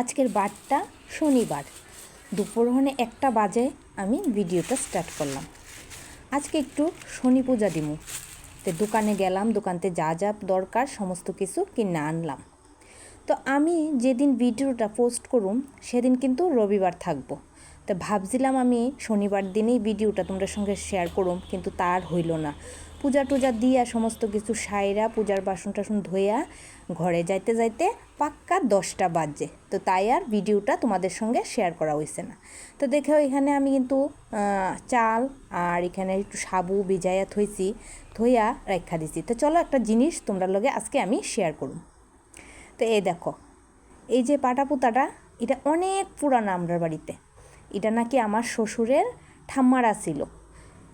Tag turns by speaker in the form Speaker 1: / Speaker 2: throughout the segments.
Speaker 1: আজকের বারটা শনিবার। দুপুর দুপুরহনে একটা বাজে আমি ভিডিওটা স্টার্ট করলাম। আজকে একটু শনি পূজা দিমু। তো দোকানে গেলাম, দোকানতে যা যা দরকার সমস্ত কিছু কিনে আনলাম। তো আমি যেদিন ভিডিওটা পোস্ট করুম, সেদিন কিন্তু রবিবার থাকব। তো ভাবছিলাম আমি শনিবার দিনেই ভিডিওটা তোমাদের সঙ্গে শেয়ার করুম, কিন্তু তার হইল না। পূজা টুজা দিয়া সমস্ত কিছু সাইরা, পূজার বাসন টাসন ধোয়া, ঘরে যাইতে যাইতে পাক্কা দশটা বাজে। তো তাই আর ভিডিওটা তোমাদের সঙ্গে শেয়ার করা হয়েছে না। তো দেখো, এখানে আমি কিন্তু চাল আর এখানে একটু সাবু ভিজাইয়া থইছি, থইয়া রেখা দিছি। তো চলো একটা জিনিস তোমরা লগে আজকে আমি শেয়ার করুম। তো এই দেখো, এই যে পাটা পুতাটা এটা অনেক পুরানো আমরার বাড়িতে। এটা নাকি আমার শ্বশুরের ঠাম্মারা ছিল।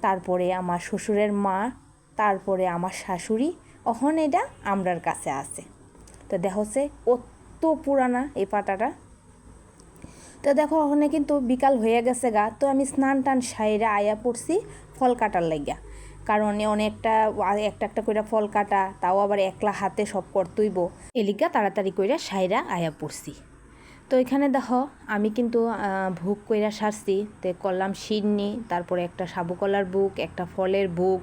Speaker 1: তারপরে আমার শ্বশুরের মা, তারপরে আমার শাশুড়ি অহন এটা আমরার কাছে আছে। তো দেখো সে কত পুরানা এই পাটাটা। তো দেখো, ওখানে কিন্তু বিকাল হয়ে গেছে গা। তো আমি স্নান টান সাইরা আয়া পড়ছি ফল কাটার লাগিয়া। কারণ অনেকটা, একটা একটা কইরা ফল কাটা, তাও আবার একলা হাতে সব করতইব এলিকা তাড়াতাড়ি কইরা সাইরা আয়া পড়ছি। তো এখানে দেখো, আমি কিন্তু ভোগ কইরা সারছি। তে করলাম শিরনি, তারপরে একটা সাবুকলার বুক, একটা ফলের বুক,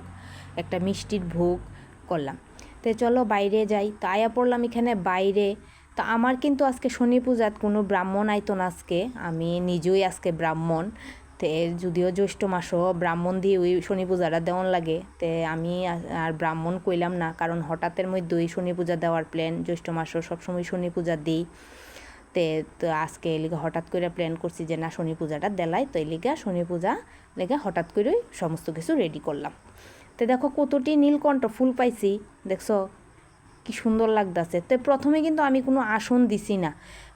Speaker 1: একটা মিষ্টির ভোগ করলাম। তো চলো বাইরে যাই। তো আয়া পড়লাম এখানে বাইরে। তো আমার কিন্তু আজকে শনি পূজাত কোনো ব্রাহ্মণ আইতো না আজকে। আমি নিজেই আজকে ব্রাহ্মণ। তে যদিও জ্যৈষ্ঠ মাসও ব্রাহ্মণ দিয়ে ওই শনি পূজাটা দেওয়ান লাগে। তে আমি আর- আর ব্রাহ্মণ কইলাম না। কারণ হঠাৎের মধ্যে ওই শনি পূজা দেওয়ার প্ল্যান জ্যৈষ্ঠ মাসও সবসময় শনি পূজা দিই। তে তো আজকে এলিগা হঠাৎ করে প্ল্যান করছি যে না, শনি পূজাটা দেলাই, তো এলিগা শনি পূজা লেগে হঠাৎ করেই সমস্ত কিছু রেডি করলাম। তো দেখো কতটি নীলকণ্ঠ ফুল পাইছি, দেখছ? কি সুন্দর লাগতেছে। তো প্রথমে কিন্তু আমি কোনো আসন দিছি না,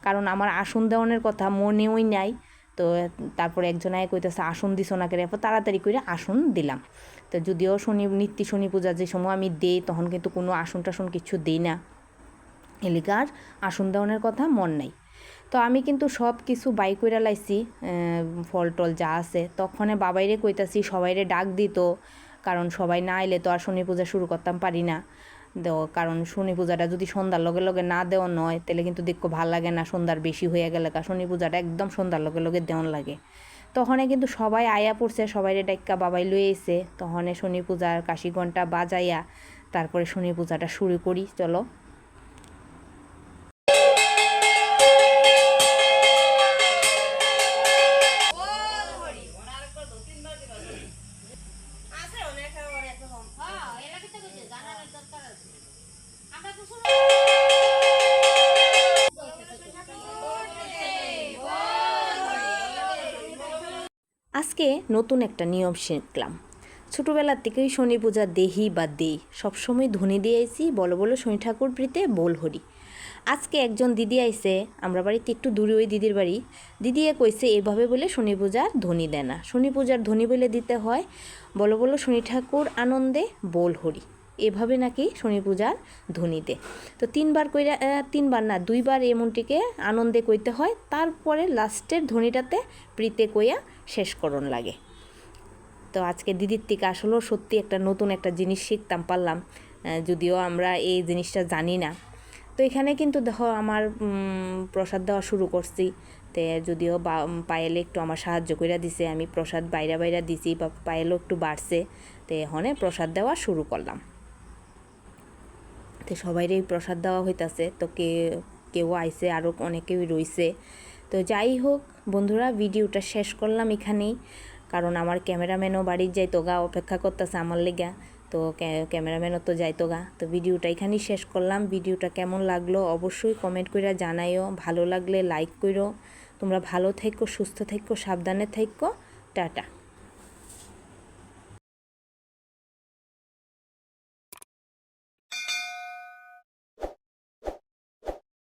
Speaker 1: কারণ আমার আসন দেওয়ানোর কথা মনেওই নাই। তো তারপরে একজনায় কইতেছে, আসন দিছ না করে এরপর তাড়াতাড়ি করে আসন দিলাম। তো যদিও শনি, নিত্য শনি পূজা যে সময় আমি দেই, তখন কিন্তু কোনো আসন টাসন কিছু দিই না। এলিকার আসন দেওয়ানোর কথা মন নাই। তো আমি কিন্তু সব কিছু বাই কইরা লাইছি ফল টল যা আছে। তখনে বাবাইরে কইতাছি, সবাইরে ডাক দিত, কারণ সবাই না এলে তো আর শনি পূজা শুরু করতাম পারি না। তো কারণ শনি পূজাটা যদি সন্ধ্যার লগে লগে না দেওয়া নয় তাহলে কিন্তু দেখো ভালো লাগে না, সন্ধ্যার বেশি হয়ে গেলে কারণ শনি পূজাটা একদম সন্ধ্যার লগে লগে দেওয়ান লাগে। তখনে কিন্তু সবাই আয়া পড়ছে, সবাইরে ডাক্কা বাবাই লয়ে তখনে শনি পূজার কাশি ঘণ্টা বাজাইয়া তারপরে শনি পূজাটা শুরু করি, চলো। আজকে নতুন একটা নিয়ম শিখলাম। ছোটোবেলার থেকেই শনি পূজা দেহি বা দেই, সবসময় ধ্বনি আইসি বলো বলো শনি ঠাকুর প্রীতে বোল হরি। আজকে একজন দিদি আইছে, আমরা বাড়িতে একটু দূরে ওই দিদির বাড়ি। দিদিয়ে কইছে, এভাবে বলে শনি পূজার ধ্বনি দেয় না শনি পূজার ধ্বনি বলে দিতে হয়, বলো বলো শনি ঠাকুর আনন্দে বোল হরি। এভাবে নাকি শনি পূজার ধ্বনি দে তো তিনবার কইরা তিনবার না, দুইবার এমনটিকে আনন্দে কইতে হয়, তারপরে লাস্টের ধ্বনিটাতে প্রীতে কইয়া শেষ করণ লাগে। তো আজকে দিদির থেকে আসলেও সত্যি একটা নতুন একটা জিনিস শিখতাম, পারলাম যদিও আমরা এই জিনিসটা জানি না। তো এখানে কিন্তু দেখো আমার প্রসাদ দেওয়া শুরু করছি। তে যদিও বা পায়েলে একটু আমার সাহায্য করে দিছে, আমি প্রসাদ বাইরা বাইরা দিছি, বা পায়েলও একটু বাড়ছে, তে এখানে প্রসাদ দেওয়া শুরু করলাম। তো সবাইরই প্রসাদ দেওয়া হইতাছে। তো কে, কেউ আইছে আরও অনেকেই রইছে। তো যাই হোক, বন্ধুরা, ভিডিওটা শেষ করলাম এখানেই। কারণ আমার ক্যামেরাম্যানও বাড়ির যাইতো গা অপেক্ষা করতেছে আমার লেগা। তো ক্যামেরাম্যানও তো যাইতো গা তো ভিডিওটা এখানেই শেষ করলাম। ভিডিওটা কেমন লাগল অবশ্যই কমেন্ট করে জানাইও। ভালো লাগলে লাইক করো তোমরা ভালো থাইকো সুস্থ থাইকো সাবধানে থাইকো টাটা।